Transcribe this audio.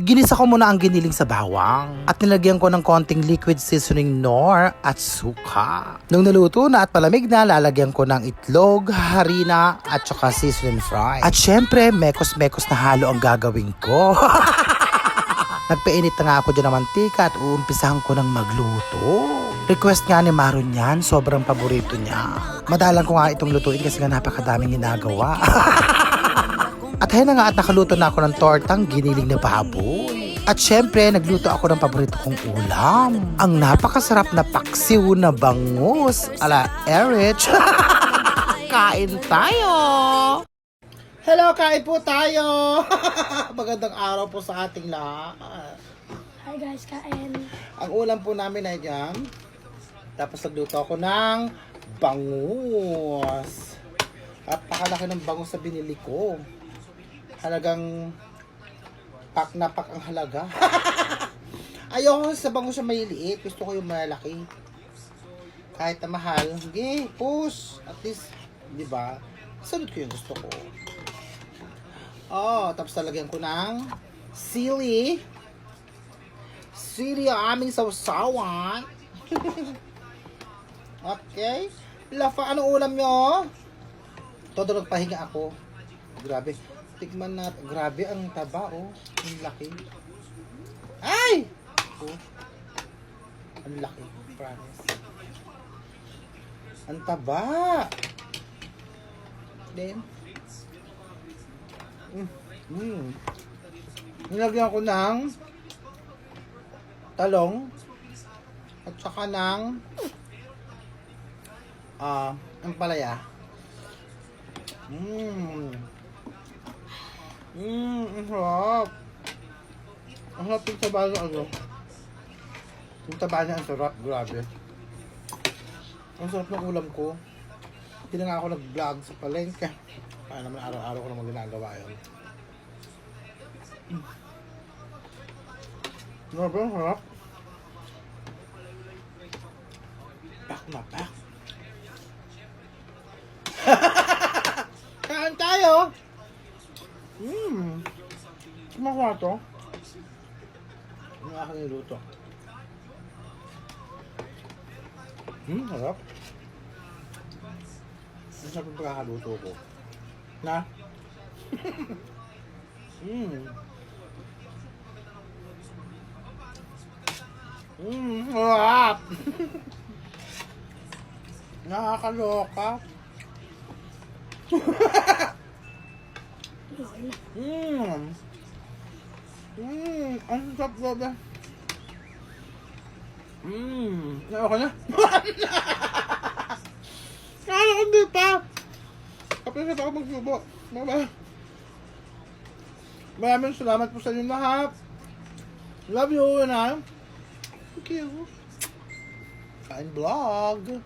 ginisa ko muna ang giniling sa bawang at nilagyan ko ng konting liquid seasoning nor at suka. Nung naluto na at palamig na, lalagyan ko ng itlog, harina at saka seasoning fry. At syempre, mekos-mekos na halo ang gagawin ko. Nagpainit na nga ako dyan ng mantika at uumpisahan ko ng magluto. Request nga ni Maron yan, sobrang paborito niya. Madalang ko nga itong lutuin kasi nga napakadaming ginagawa. at ayun na nga at nakaluto na ako ng tortang giniling na baboy. At syempre, nagluto ako ng paborito kong ulam. Ang napakasarap na paksiw na bangus ala Erich. Kain tayo! Hello, kain po tayo! Magandang araw po sa ating lahat. Hi guys, kain. Ang ulam po namin ay jam. Tapos nagluto ako ng bangus. Napakalaki ng bangus sa binili ko. Halagang pak na pak ang halaga. Ayoko sa bangus na maliliit. Gusto ko yung malaki. Kahit na mahal. Sige, push. At least, di ba? Sunod ko yung gusto ko. Oh, tapos talagyan ko ng sili. Sili ang aming sausawan. okay. Lafa, anong ulam nyo? Todo nagpahinga ako. Grabe. Tikman na. Grabe ang taba, oh. Ang laki. Ay! Oh. Ang laki. Promise. Ang taba. Then, Mm. Mm. Nilagyan ko ng talong at saka ng ah, ang palaya. Mmm. Mmm, ang sarap. Ang sarap yung taba ng ano. Yung taba niya ang sarap, grabe. Ang sarap ng ulam ko. Hindi na nga ako nag-vlog sa palengke. Kaya naman araw-araw ko naman ginagawa yun. Mm. Grabe, ang sarap. Pak na pak. Kain tayo! Mmm. Sumakuha to. Ang aking niluto. Hmm, sarap. Ang sarap yung pagkakaluto ko. Na? Mmm. Mmm, sarap! Nakakaloka. Mmm. Mmm, ang sarap baba. Mmm, ako na. Kaya ko hindi pa. Kapag ako magsubo. Bye-bye. Maraming salamat po sa inyo lahat. Love you, na. Thank you. Kain vlog.